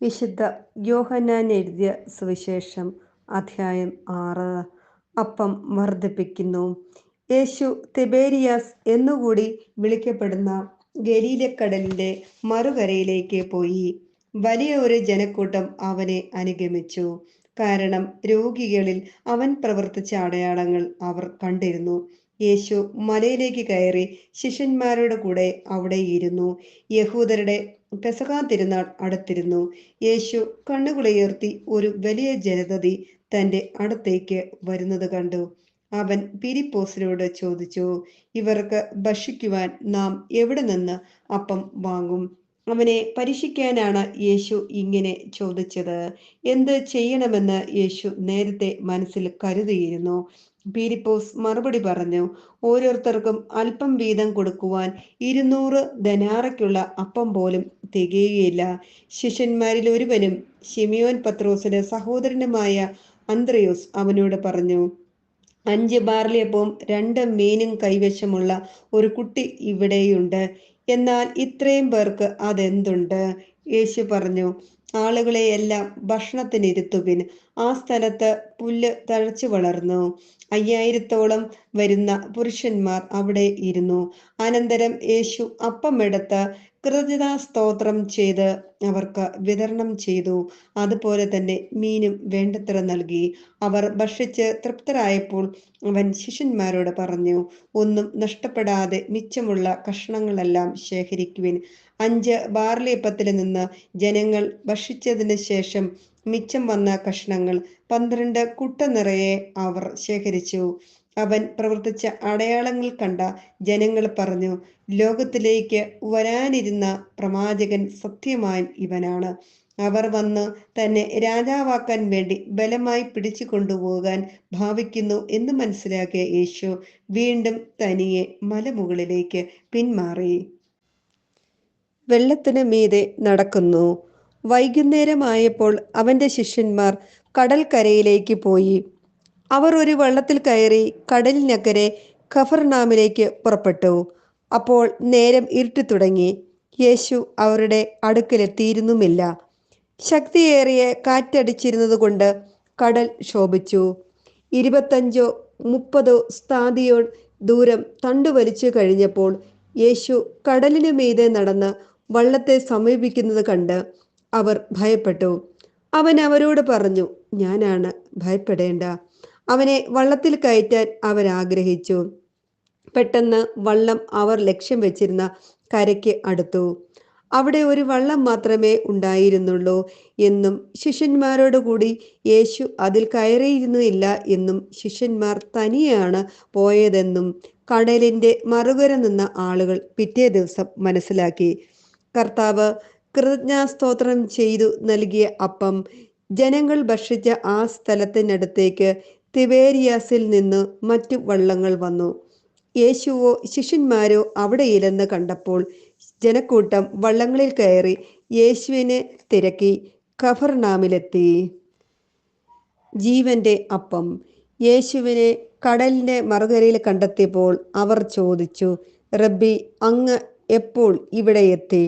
വിശുദ്ധ യോഹന്നാൻ എഴുതിയ സുവിശേഷം അധ്യായം ആറ്. അപ്പം വർദ്ധിപ്പിക്കുന്നു. യേശു തിബേരിയാസ് എന്നുകൂടി വിളിക്കപ്പെടുന്ന ഗലീലക്കടലിന്റെ മറുകരയിലേക്ക് പോയി. വലിയ ഒരു ജനക്കൂട്ടം അവനെ അനുഗമിച്ചു. കാരണം രോഗികളിൽ അവൻ പ്രവർത്തിച്ച അടയാളങ്ങൾ അവർ കണ്ടിരുന്നു. യേശു മലയിലേക്ക് കയറി ശിഷ്യന്മാരുടെ കൂടെ അവിടെ ഇരുന്നു. യഹൂദരുടെ പെസകാ തിരുനാൾ അടുത്തിരുന്നു. യേശു കണ്ണുകളുയർത്തി ഒരു വലിയ ജനതതി തന്റെ അടുത്തേക്ക് വരുന്നത് കണ്ടു. അവൻ പിരിപ്പോസിനോട് ചോദിച്ചു ഇവർക്ക് ഭക്ഷിക്കുവാൻ നാം എവിടെ നിന്ന് അപ്പം വാങ്ങും? അവനെ പരീക്ഷിക്കാനാണ് യേശു ഇങ്ങനെ ചോദിച്ചത്. എന്ത് ചെയ്യണമെന്ന് യേശു നേരത്തെ മനസ്സിൽ കരുതിയിരുന്നു. പീരിപ്പോസ് മറുപടി പറഞ്ഞു ഓരോരുത്തർക്കും അല്പം വീതം കൊടുക്കുവാൻ ഇരുന്നൂറ് ധനാറയ്ക്കുള്ള അപ്പം പോലും തികയുകയില്ല. ശിഷ്യന്മാരിൽ ഒരുവനും ഷിമിയോൻ പത്രോസിന്റെ സഹോദരനുമായ അന്ത്രയോസ് അവനോട് പറഞ്ഞു അഞ്ച് ബാർലിയപ്പവും രണ്ട് മീനും കൈവശമുള്ള ഒരു കുട്ടി ഇവിടെയുണ്ട്. എന്നാൽ ഇത്രയും പേർക്ക് അതെന്തുണ്ട്? യേശു പറഞ്ഞു ആളുകളെ എല്ലാം ഭക്ഷണത്തിനിരുത്തുവിൻ. ആ സ്ഥലത്ത് പുല്ല് തഴച്ചു വളർന്നു. അയ്യായിരത്തോളം വരുന്ന പുരുഷന്മാർ അവിടെ ഇരുന്നു. അനന്തരം യേശു അപ്പമെടുത്ത് കൃതജ്ഞതാ സ്തോത്രം ചെയ്ത് അവർക്ക് വിതരണം ചെയ്തു. അതുപോലെ തന്നെ മീനും വേണ്ടത്ര നൽകി. അവർ ഭക്ഷിച്ച് തൃപ്തരായപ്പോൾ അവൻ ശിഷ്യന്മാരോട് പറഞ്ഞു ഒന്നും നഷ്ടപ്പെടാതെ മിച്ചമുള്ള കഷ്ണങ്ങളെല്ലാം ശേഖരിക്കുവിൻ. അഞ്ച് ബാർലിയപ്പത്തിൽ നിന്ന് ജനങ്ങൾ ഭക്ഷിച്ചതിന് ശേഷം മിച്ചം വന്ന കഷ്ണങ്ങൾ പന്ത്രണ്ട് കുട്ട നിറയെ അവർ ശേഖരിച്ചു. അവൻ പ്രവർത്തിച്ച അടയാളങ്ങൾ കണ്ട ജനങ്ങൾ പറഞ്ഞു ലോകത്തിലേക്ക് വരാനിരുന്ന പ്രവാചകൻ സത്യമായി ഇവനാണ്. അവർ വന്ന് തന്നെ രാജാവാക്കാൻ വേണ്ടി ബലമായി പിടിച്ചു കൊണ്ടുപോകാൻ ഭാവിക്കുന്നു എന്ന് മനസ്സിലാക്കിയ യേശു വീണ്ടും തനിയെ മലമുകളിലേക്ക് പിന്മാറി. വെള്ളത്തിന് മീതെ നടക്കുന്നു. വൈകുന്നേരമായപ്പോൾ അവന്റെ ശിഷ്യന്മാർ കടൽക്കരയിലേക്ക് പോയി. അവർ ഒരു വള്ളത്തിൽ കയറി കടലിനക്കരെ ഖഫർനാമിലേക്ക് പുറപ്പെട്ടു. അപ്പോൾ നേരം ഇരുട്ടി തുടങ്ങി. യേശു അവരുടെ അടുക്കലെത്തിയിരുന്നുമില്ല. ശക്തിയേറിയ കാറ്റടിച്ചിരുന്നത് കൊണ്ട് കടൽ ശോഭിച്ചു. ഇരുപത്തഞ്ചോ മുപ്പതോ സ്ഥാതിയോ ദൂരം തണ്ടുവലിച്ചു കഴിഞ്ഞപ്പോൾ യേശു കടലിനു മീതെ നടന്ന് വള്ളത്തെ സമീപിക്കുന്നത് കണ്ട് അവർ ഭയപ്പെട്ടു. അവൻ അവരോട് പറഞ്ഞു ഞാനാണ് ഭയപ്പെടേണ്ട. അവനെ വള്ളത്തിൽ കയറ്റാൻ അവർ ആഗ്രഹിച്ചു. പെട്ടെന്ന് വള്ളം അവർ ലക്ഷ്യം വെച്ചിരുന്ന കരയ്ക്ക് അടുത്തു. അവിടെ ഒരു വള്ളം മാത്രമേ ഉണ്ടായിരുന്നുള്ളൂ എന്നും ശിഷ്യന്മാരോട് കൂടി യേശു അതിൽ കയറിയിരുന്നില്ല എന്നും ശിഷ്യന്മാർ തനിയാണ് പോയതെന്നും കടലിന്റെ മറുകര നിന്ന ആളുകൾ പിറ്റേ ദിവസം മനസ്സിലാക്കി. കർത്താവ് കൃതജ്ഞാസ്തോത്രം ചെയ്തു നൽകിയ അപ്പം ജനങ്ങൾ ഭക്ഷിച്ച ആ സ്ഥലത്തിനടുത്തേക്ക് തിവേരിയാസിൽ നിന്ന് മറ്റു വള്ളങ്ങൾ വന്നു. യേശുവോ ശിഷ്യന്മാരോ അവിടെയില്ലെന്ന് കണ്ടപ്പോൾ ജനക്കൂട്ടം വള്ളങ്ങളിൽ കയറി യേശുവിനെ തിരക്കി ഖഫർനാമിലെത്തി ജീവന്റെ അപ്പം. യേശുവിനെ കടലിന്റെ മറുകരയിൽ കണ്ടെത്തിയപ്പോൾ അവർ ചോദിച്ചു റബ്ബി അങ്ങ് എപ്പോൾ ഇവിടെ എത്തി?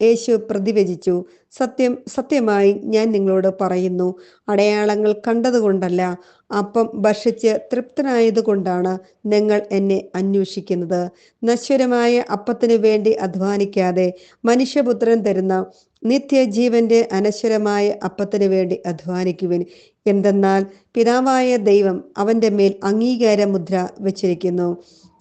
യേശു പ്രതിവചിച്ചു സത്യം സത്യമായി ഞാൻ നിങ്ങളോട് പറയുന്നു അടയാളങ്ങൾ കണ്ടതുകൊണ്ടല്ല അപ്പം ഭക്ഷിച്ച് തൃപ്തനായതുകൊണ്ടാണ് നിങ്ങൾ എന്നെ അന്വേഷിക്കുന്നത്. നശ്വരമായ അപ്പത്തിനു വേണ്ടി അധ്വാനിക്കാതെ മനുഷ്യപുത്രൻ തരുന്ന നിത്യജീവന്റെ അനശ്വരമായ അപ്പത്തിനു വേണ്ടി അധ്വാനിക്കുവിൻ. എന്തെന്നാൽ പിതാവായ ദൈവം അവന്റെ മേൽ അംഗീകാര മുദ്ര വച്ചിരിക്കുന്നു.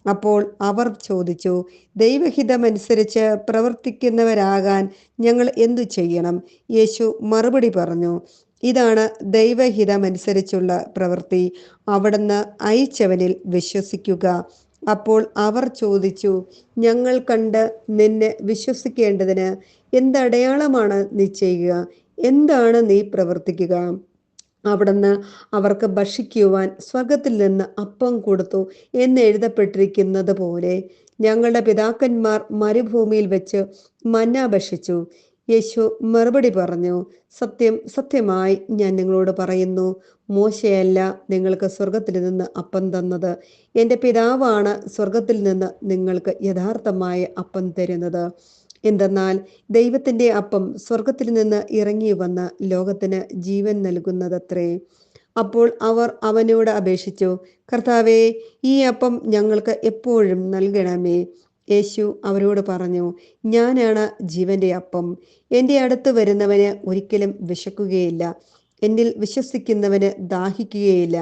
അപ്പോൾ അവർ ചോദിച്ചു ദൈവഹിതമനുസരിച്ച് പ്രവർത്തിക്കുന്നവരാകാൻ ഞങ്ങൾ എന്തു ചെയ്യണം? യേശു മറുപടി പറഞ്ഞു ഇതാണ് ദൈവഹിതമനുസരിച്ചുള്ള പ്രവൃത്തി. അവിടുന്ന് അയച്ചവനിൽ വിശ്വസിക്കുക. അപ്പോൾ അവർ ചോദിച്ചു ഞങ്ങൾ കണ്ട് നിന്നെ വിശ്വസിക്കേണ്ടതിന് എന്തടയാളമാണ് നീ ചെയ്യുക? എന്താണ് നീ പ്രവർത്തിക്കുക? അവിടുന്ന് അവർക്ക് ഭക്ഷിക്കുവാൻ സ്വർഗത്തിൽ നിന്ന് അപ്പം കൊടുത്തു എന്ന് എഴുതപ്പെട്ടിരിക്കുന്നത് പോലെ ഞങ്ങളുടെ പിതാക്കന്മാർ മരുഭൂമിയിൽ വെച്ച് മന്ന ഭക്ഷിച്ചു. യേശു മറുപടി പറഞ്ഞു സത്യം സത്യമായി ഞാൻ നിങ്ങളോട് പറയുന്നു മോശയല്ല നിങ്ങൾക്ക് സ്വർഗത്തിൽ നിന്ന് അപ്പം തന്നത്. എന്റെ പിതാവാണ് സ്വർഗത്തിൽ നിന്ന് നിങ്ങൾക്ക് യഥാർത്ഥമായ അപ്പം തരുന്നത്. എന്തെന്നാൽ ദൈവത്തിന്റെ അപ്പം സ്വർഗത്തിൽ നിന്ന് ഇറങ്ങി വന്ന് ലോകത്തിന് ജീവൻ നൽകുന്നതത്രേ. അപ്പോൾ അവർ അവനോട് അപേക്ഷിച്ചു കർത്താവെ ഈ അപ്പം ഞങ്ങൾക്ക് എപ്പോഴും നൽകണമേ. യേശു അവരോട് പറഞ്ഞു ഞാനാണ് ജീവന്റെ അപ്പം. എന്റെ അടുത്ത് വരുന്നവന് ഒരിക്കലും വിശക്കുകയില്ല. എന്നിൽ വിശ്വസിക്കുന്നവന് ദാഹിക്കുകയില്ല.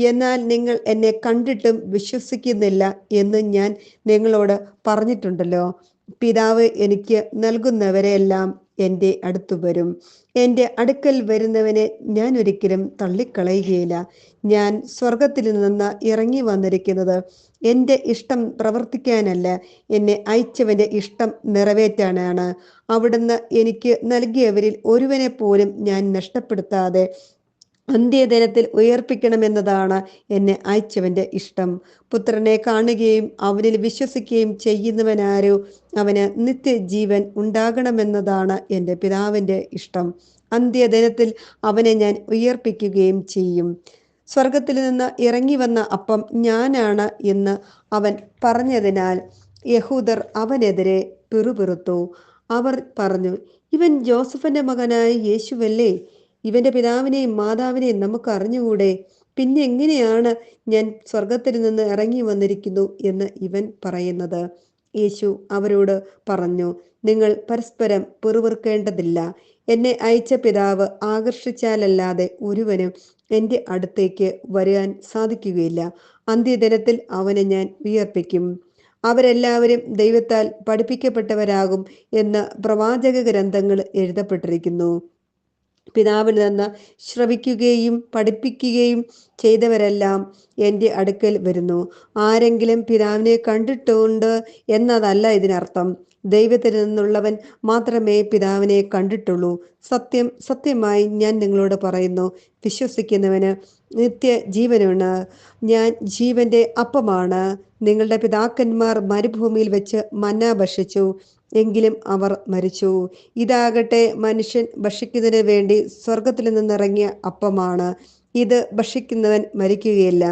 എന്നാൽ നിങ്ങൾ എന്നെ കണ്ടിട്ടും വിശ്വസിക്കുന്നില്ല എന്ന് ഞാൻ നിങ്ങളോട് പറഞ്ഞിട്ടുണ്ടല്ലോ. പിതാവ് എനിക്ക് നൽകുന്നവരെല്ലാം എന്റെ അടുത്തു വരും. എന്റെ അടുക്കൽ വരുന്നവനെ ഞാൻ ഒരിക്കലും തള്ളിക്കളയുകയില്ല. ഞാൻ സ്വർഗത്തിൽ നിന്ന് ഇറങ്ങി വന്നിരിക്കുന്നത് എന്റെ ഇഷ്ടം പ്രവർത്തിക്കാനല്ല. എന്നെ അയച്ചവന്റെ ഇഷ്ടം നിറവേറ്റാനാണ്. അവിടുന്ന് എനിക്ക് നൽകിയവരിൽ ഒരുവനെ പോലും ഞാൻ നഷ്ടപ്പെടുത്താതെ അന്ത്യദിനത്തിൽ ഉയർപ്പിക്കണമെന്നതാണ് എന്നെ അയച്ചവന്റെ ഇഷ്ടം. പുത്രനെ കാണുകയും അവനിൽ വിശ്വസിക്കുകയും ചെയ്യുന്നവനാരോ അവന് നിത്യജീവൻ ഉണ്ടാകണമെന്നതാണ് എന്റെ പിതാവിന്റെ ഇഷ്ടം. അന്ത്യദിനത്തിൽ അവനെ ഞാൻ ഉയർപ്പിക്കുകയും ചെയ്യും. സ്വർഗത്തിൽ നിന്ന് ഇറങ്ങി വന്ന അപ്പം ഞാനാണ് എന്ന് അവൻ പറഞ്ഞതിനാൽ യഹൂദർ അവനെതിരെ പിറുപിറുത്തു. അവർ പറഞ്ഞു ഇവൻ ജോസഫിന്റെ മകനായ യേശുവല്ലേ? ഇവന്റെ പിതാവിനെയും മാതാവിനെയും നമുക്ക് അറിഞ്ഞുകൂടെ? പിന്നെ എങ്ങനെയാണ് ഞാൻ സ്വർഗത്തിൽ നിന്ന് ഇറങ്ങി വന്നിരിക്കുന്നു എന്ന് ഇവൻ പറയുന്നത്? യേശു അവരോട് പറഞ്ഞു നിങ്ങൾ പരസ്പരം പിറുവിറുക്കേണ്ടതില്ല എന്നെ അയച്ച പിതാവ് ആകർഷിച്ചാലല്ലാതെ ഒരുവനും എന്റെ അടുത്തേക്ക് വരാൻ സാധിക്കുകയില്ല. അന്ത്യദിനത്തിൽ അവനെ ഞാൻ വിയർപ്പിക്കും. അവരെല്ലാവരും ദൈവത്താൽ പഠിപ്പിക്കപ്പെട്ടവരാകും എന്ന് പ്രവാചക ഗ്രന്ഥങ്ങൾ എഴുതപ്പെട്ടിരിക്കുന്നു. പിതാവിൽ നിന്ന് ശ്രവിക്കുകയും പഠിപ്പിക്കുകയും ചെയ്തവരെല്ലാം എന്റെ അടുക്കൽ വരുന്നു. ആരെങ്കിലും പിതാവിനെ കണ്ടിട്ടുണ്ട് എന്നതല്ല ഇതിനർത്ഥം. ദൈവത്തിൽ നിന്നുള്ളവൻ മാത്രമേ പിതാവിനെ കണ്ടിട്ടുള്ളൂ. സത്യം സത്യമായി ഞാൻ നിങ്ങളോട് പറയുന്നു വിശ്വസിക്കുന്നവന് നിത്യ ജീവനാണ് ഞാൻ ജീവന്റെ അപ്പമാണ്. നിങ്ങളുടെ പിതാക്കന്മാർ മരുഭൂമിയിൽ വെച്ച് മന്ന ഭക്ഷിച്ചു. എങ്കിലും അവർ മരിച്ചു. ഇതാകട്ടെ മനുഷ്യൻ ഭക്ഷിക്കുന്നതിന് വേണ്ടി സ്വർഗത്തിൽ നിന്നിറങ്ങിയ അപ്പമാണ്. ഇത് ഭക്ഷിക്കുന്നവൻ മരിക്കുകയില്ല.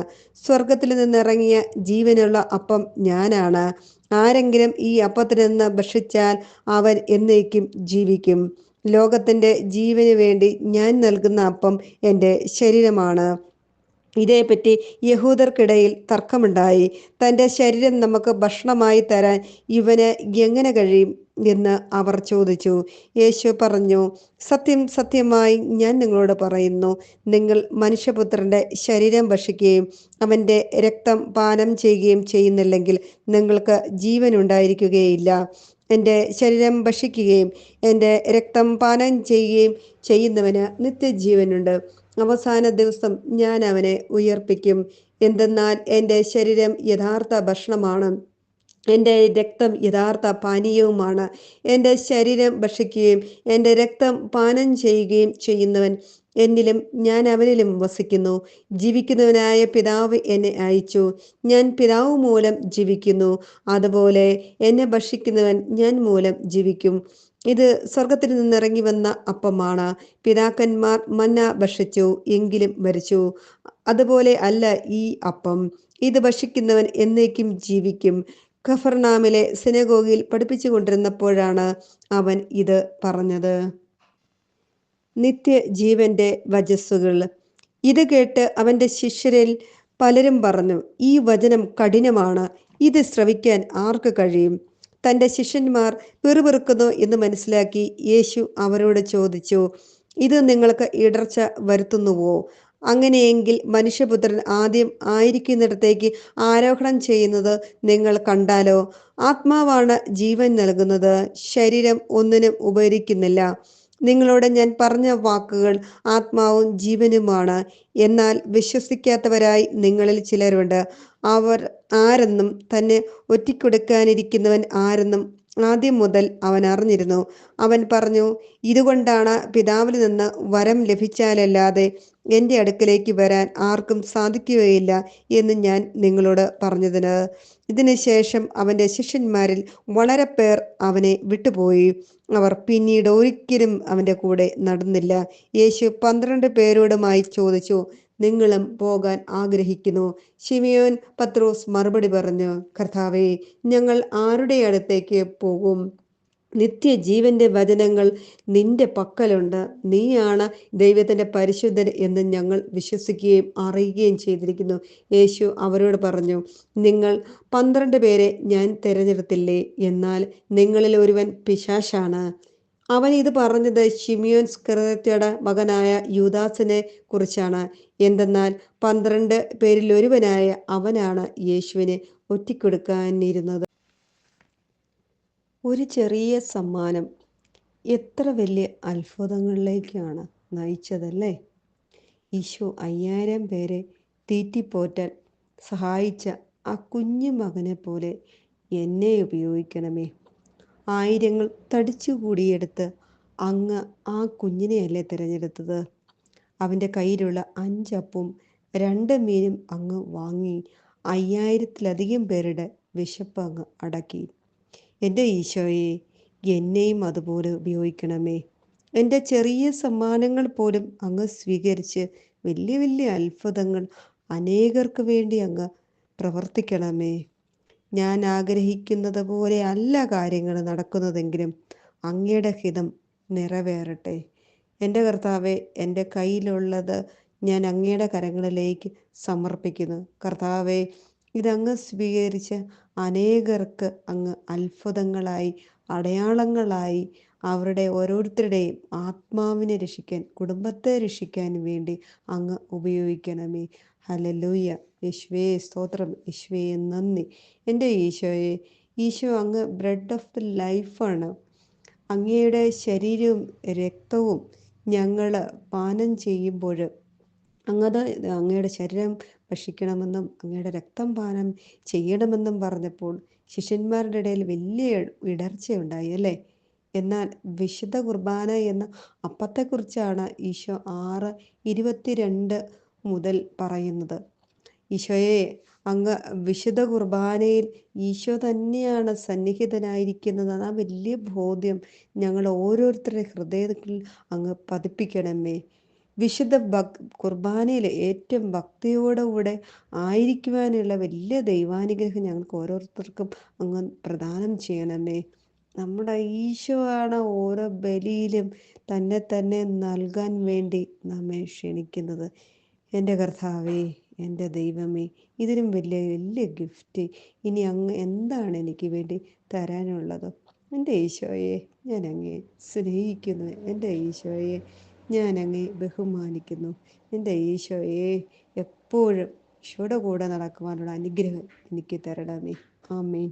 സ്വർഗത്തിൽ നിന്നിറങ്ങിയ ജീവനുള്ള അപ്പം ഞാനാണ്. ആരെങ്കിലും ഈ അപ്പത്തിൽ നിന്ന് ഭക്ഷിച്ചാൽ അവൻ എന്നേക്കും ജീവിക്കും. ലോകത്തിന്റെ ജീവന് വേണ്ടി ഞാൻ നൽകുന്ന അപ്പം എന്റെ ശരീരമാണ്. ഇതേപ്പറ്റി യഹൂദർക്കിടയിൽ തർക്കമുണ്ടായി. തന്റെ ശരീരം നമുക്ക് ഭക്ഷണമായി തരാൻ ഇവന് എങ്ങനെ കഴിയും എന്ന് അവർ ചോദിച്ചു. യേശു പറഞ്ഞു സത്യം സത്യമായി ഞാൻ നിങ്ങളോട് പറയുന്നു. നിങ്ങൾ മനുഷ്യപുത്രന്റെ ശരീരം ഭക്ഷിക്കുകയും അവന്റെ രക്തം പാനം ചെയ്യുകയും ചെയ്യുന്നില്ലെങ്കിൽ നിങ്ങൾക്ക് ജീവൻ ഉണ്ടായിരിക്കുകയില്ല എന്റെ ശരീരം ഭക്ഷിക്കുകയും എന്റെ രക്തം പാനം ചെയ്യുകയും ചെയ്യുന്നവന് നിത്യജീവനുണ്ട്. അവസാന ദിവസം ഞാൻ അവനെ ഉയർപ്പിക്കും. എന്തെന്നാൽ എന്റെ ശരീരം യഥാർത്ഥ ഭക്ഷണമാണ്. എന്റെ രക്തം യഥാർത്ഥ പാനീയവുമാണ്. എന്റെ ശരീരം ഭക്ഷിക്കുകയും എന്റെ രക്തം പാനം ചെയ്യുകയും ചെയ്യുന്നവൻ എന്നിലും ഞാൻ അവനിലും വസിക്കുന്നു. ജീവിക്കുന്നവനായ പിതാവ് എന്നെ അയച്ചു. ഞാൻ പിതാവ് മൂലം ജീവിക്കുന്നു. അതുപോലെ എന്നെ ഭക്ഷിക്കുന്നവൻ ഞാൻ മൂലം ജീവിക്കും. ഇത് സ്വർഗത്തിൽ നിന്നിറങ്ങി വന്ന അപ്പമാണ്. പിതാക്കന്മാർ മന്ന ഭക്ഷിച്ചു എങ്കിലും മരിച്ചു. അതുപോലെ അല്ല ഈ അപ്പം. ഇത് ഭക്ഷിക്കുന്നവൻ എന്നേക്കും ജീവിക്കും. ഖഫർനാമിലെ സിനഗോഗിൽ പഠിപ്പിച്ചുകൊണ്ടിരുന്നപ്പോഴാണ് അവൻ ഇത് പറഞ്ഞത്. നിത്യജീവന്റെ വജസ്സുകൾ. ഇത് കേട്ട് അവന്റെ ശിഷ്യരിൽ പലരും പറഞ്ഞു ഈ വചനം കഠിനമാണ്. ഇത് ശ്രവിക്കാൻ ആർക്ക് കഴിയും? തന്റെ ശിഷ്യന്മാർ പിറുപിറുക്കുന്നു എന്ന് മനസ്സിലാക്കി യേശു അവരോട് ചോദിച്ചു ഇത് നിങ്ങൾക്ക് ഇടർച്ച വരുത്തുന്നുവോ? അങ്ങനെയെങ്കിൽ മനുഷ്യപുത്രൻ ആദ്യം ആയിരിക്കുന്നിടത്തേക്ക് ആരോഹണം ചെയ്യുന്നത് നിങ്ങൾ കണ്ടാലോ? ആത്മാവാണ് ജീവൻ നൽകുന്നത്. ശരീരം ഒന്നിനും ഉപകരിക്കുന്നില്ല. നിങ്ങളോട് ഞാൻ പറഞ്ഞ വാക്കുകൾ ആത്മാവും ജീവനുമാണ്. എന്നാൽ വിശ്വസിക്കാത്തവരായി നിങ്ങളിൽ ചിലരുണ്ട്. അവർ ആരെന്നും തന്നെ ഒറ്റിക്കൊടുക്കാനിരിക്കുന്നവൻ ആരെന്നും ആദ്യം മുതൽ അവൻ അറിഞ്ഞിരുന്നു. അവൻ പറഞ്ഞു ഇതുകൊണ്ടാണ് പിതാവിൽ നിന്ന് വരം ലഭിച്ചാലല്ലാതെ എന്റെ അടുക്കലേക്ക് വരാൻ ആർക്കും സാധിക്കുകയില്ല എന്ന് ഞാൻ നിങ്ങളോട് പറഞ്ഞതിന്. ഇതിനുശേഷം അവന്റെ ശിഷ്യന്മാരിൽ വളരെ പേർ അവനെ വിട്ടുപോയി. അവർ പിന്നീട് ഒരിക്കലും അവന്റെ കൂടെ നടന്നില്ല. യേശു പന്ത്രണ്ട് പേരോടുമായി ചോദിച്ചു നിങ്ങളും പോകാൻ ആഗ്രഹിക്കുന്നു. ഷിമിയോൻ പത്രോസ് മറുപടി പറഞ്ഞു കർത്താവെ ഞങ്ങൾ ആരുടെ അടുത്തേക്ക് പോകും? നിത്യജീവന്റെ വചനങ്ങൾ നിന്റെ പക്കലുണ്ട്. നീയാണ് ദൈവത്തിന്റെ പരിശുദ്ധൻ എന്ന് ഞങ്ങൾ വിശ്വസിക്കുകയും അറിയുകയും ചെയ്തിരിക്കുന്നു. യേശു അവരോട് പറഞ്ഞു നിങ്ങൾ പന്ത്രണ്ട് പേരെ ഞാൻ തിരഞ്ഞെടുത്തില്ലേ? എന്നാൽ നിങ്ങളിൽ ഒരുവൻ പിശാശാണ്. അവൻ ഇത് പറഞ്ഞത് ഷിമിയോൻ സ്കൃതയുടെ മകനായ യൂദാസിനെ കുറിച്ചാണ്. എന്തെന്നാൽ പന്ത്രണ്ട് പേരിൽ ഒരുവനായ അവനാണ് യേശുവിനെ ഒറ്റിക്കൊടുക്കാനിരുന്നത്. ഒരു ചെറിയ സമ്മാനം. എത്ര വലിയ അത്ഭുതങ്ങളിലേക്കാണ് നയിച്ചതല്ലേ? ഈശോ അയ്യായിരം പേരെ തീറ്റിപ്പോറ്റാൻ സഹായിച്ച ആ കുഞ്ഞു മകനെ പോലെ എന്നെ ഉപയോഗിക്കണമേ. ആയിരങ്ങൾ തടിച്ചുകൂടിയെടുത്ത് അങ്ങ് ആ കുഞ്ഞിനെയല്ലേ തിരഞ്ഞെടുത്തത്? അവന്റെ കയ്യിലുള്ള അഞ്ചപ്പും രണ്ട് മീനും അങ്ങ് വാങ്ങി അയ്യായിരത്തിലധികം പേരുടെ വിശപ്പ് അങ്ങ് അടക്കി. എന്റെ ഈശോയെ എന്നെയും അതുപോലെ ഉപയോഗിക്കണമേ. എന്റെ ചെറിയ സമ്മാനങ്ങൾ പോലും അങ്ങ് സ്വീകരിച്ച് വലിയ വലിയ അത്ഭുതങ്ങൾ അനേകർക്ക് വേണ്ടി അങ്ങ് പ്രവർത്തിക്കണമേ. ഞാൻ ആഗ്രഹിക്കുന്നത് പോലെ അല്ല കാര്യങ്ങൾ നടക്കുന്നതെങ്കിലും അങ്ങയുടെ ഹിതം നിറവേറട്ടെ. എന്റെ കർത്താവെ എന്റെ കയ്യിലുള്ളത് ഞാൻ അങ്ങയുടെ കരങ്ങളിലേക്ക് സമർപ്പിക്കുന്നു. കർത്താവെ ഇതങ്ങ് സ്വീകരിച്ച് അനേകർക്ക് അങ്ങ് അത്ഭുതങ്ങളായി അടയാളങ്ങളായി അവരുടെ ഓരോരുത്തരുടെയും ആത്മാവിനെ രക്ഷിക്കാൻ കുടുംബത്തെ രക്ഷിക്കാൻ വേണ്ടി അങ്ങ് ഉപയോഗിക്കണമേ. ഹലലൂയ യേശുവേ സ്തോത്രം. യേശുവേ നന്ദി. എന്റെ ഈശോയെ ഈശോ അങ്ങ് ബ്രെഡ് ഓഫ് ദ ലൈഫാണ്. അങ്ങയുടെ ശരീരവും രക്തവും ഞങ്ങൾ പാനം ചെയ്യുമ്പോൾ അങ്ങത് അങ്ങയുടെ ശരീരം ഭക്ഷിക്കണമെന്നും അങ്ങയുടെ രക്തം പാനം ചെയ്യണമെന്നും പറഞ്ഞപ്പോൾ ശിഷ്യന്മാരുടെ ഇടയിൽ വലിയ ഇടർച്ചയുണ്ടായി അല്ലേ? എന്നാൽ വിശുദ്ധ കുർബാന എന്ന അപ്പത്തെക്കുറിച്ചാണ് ഈശോ ആറ് ഇരുപത്തിരണ്ട് മുതൽ പറയുന്നത്. ഈശോയെ അങ്ങ് വിശുദ്ധ കുർബാനയിൽ ഈശോ തന്നെയാണ് സന്നിഹിതനായിരിക്കുന്നത്. ആ വലിയ ബോധ്യം. ഞങ്ങൾ ഓരോരുത്തരുടെ ഹൃദയത്തിൽ അങ്ങ് പതിപ്പിക്കണമേ. വിശുദ്ധ ഭക് കുർബാനയിൽ ഏറ്റവും ഭക്തിയോടുകൂടെ ആയിരിക്കുവാനുള്ള വലിയ ദൈവാനുഗ്രഹം ഞങ്ങൾക്ക് ഓരോരുത്തർക്കും അങ്ങ് പ്രദാനം ചെയ്യണമേ. നമ്മുടെ ഈശോ ആണ് ഓരോ ബലിയിലും തന്നെ തന്നെ നൽകാൻ വേണ്ടി നമ്മെ ക്ഷണിക്കുന്നത്. എന്റെ കർത്താവേ എന്റെ ദൈവമേ ഇതിനും വലിയ വലിയ ഗിഫ്റ്റ് ഇനി അങ്ങ് എന്താണ് എനിക്ക് വേണ്ടി തരാനുള്ളത്? എന്റെ ഈശോയെ ഞാൻ അങ്ങേ സ്നേഹിക്കുന്നു. എന്റെ ഈശോയെ ഞാൻ അങ്ങേ ബഹുമാനിക്കുന്നു. എന്റെ ഈശോയെ എപ്പോഴും ഈശോയുടെ കൂടെ നടക്കുവാനുള്ള അനുഗ്രഹം എനിക്ക് തരണമേ. ആമേൻ.